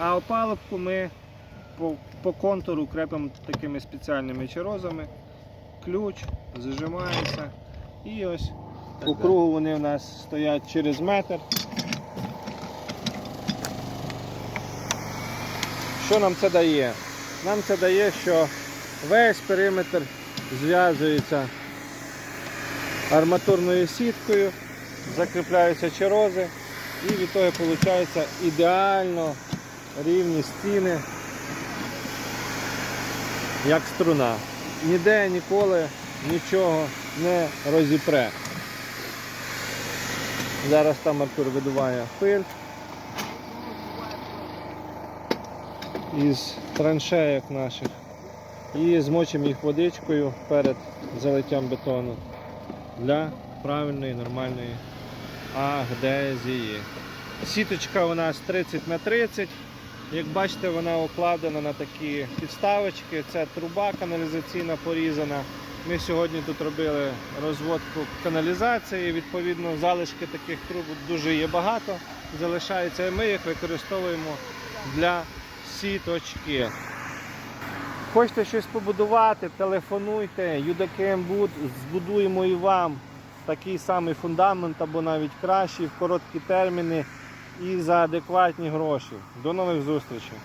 А опалубку ми по, по контуру крепимо такими спеціальними чарозами. Ключ зажимається. І ось по кругу вони в нас стоять через метр. Що нам це дає? Нам це дає, що весь периметр зв'язується арматурною сіткою, закріпляються чарози і від того виходить ідеально рівні стіни, як струна. Ніде ніколи нічого не розіпре. Зараз там Артур видуває пиль із траншеєк наших і змочимо їх водичкою перед залиттям бетону для правильної нормальної агдезії. Сіточка у нас 30 на 30. Як бачите, вона окладена на такі підставочки. Це труба каналізаційна порізана. Ми сьогодні тут робили розводку каналізації. Відповідно, залишки таких труб дуже є багато. Залишається, і ми їх використовуємо для сіточки. Хочете щось побудувати, телефонуйте, Юдакембуд, збудуємо і вам такий самий фундамент або навіть кращий в короткі терміни і за адекватні гроші. До нових зустрічей!